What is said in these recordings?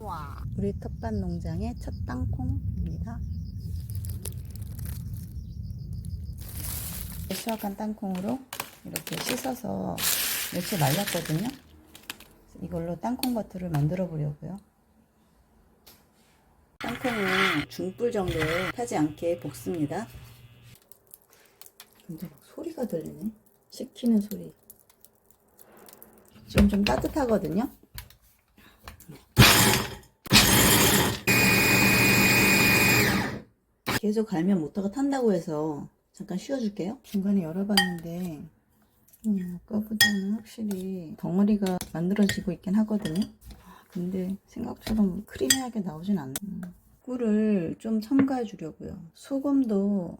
우와. 우리 텃밭 농장의 첫 땅콩입니다. 수확한 땅콩으로 이렇게 씻어서 며칠 말렸거든요. 이걸로 땅콩 버터를 만들어 보려고요. 땅콩은 중불 정도에 타지 않게 볶습니다. 근데 막 소리가 들리네. 식히는 소리. 지금 좀 따뜻하거든요. 계속 갈면 모터가 탄다고 해서 잠깐 쉬어줄게요. 중간에 열어봤는데 음, 아까보다는 확실히 덩어리가 만들어지고 있긴 하거든요. 아, 근데 생각처럼 크리미하게 나오진 않네. 음, 꿀을 좀 첨가해 주려고요. 소금도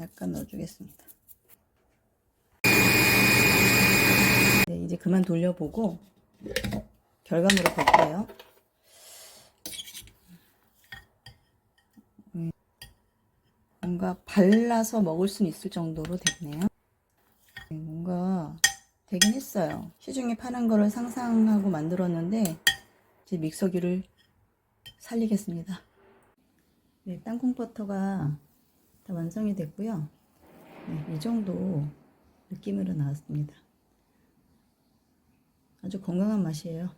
약간 넣어주겠습니다. 네, 이제 그만 돌려보고 결과물을 볼게요. 뭔가 발라서 먹을 수는 있을 정도로 됐네요. 네, 뭔가 되긴 했어요. 시중에 파는 거를 상상하고 만들었는데 이제 믹서기를 살리겠습니다. 네, 땅콩 버터가 다 완성이 됐고요. 네, 이 정도 느낌으로 나왔습니다. 아주 건강한 맛이에요.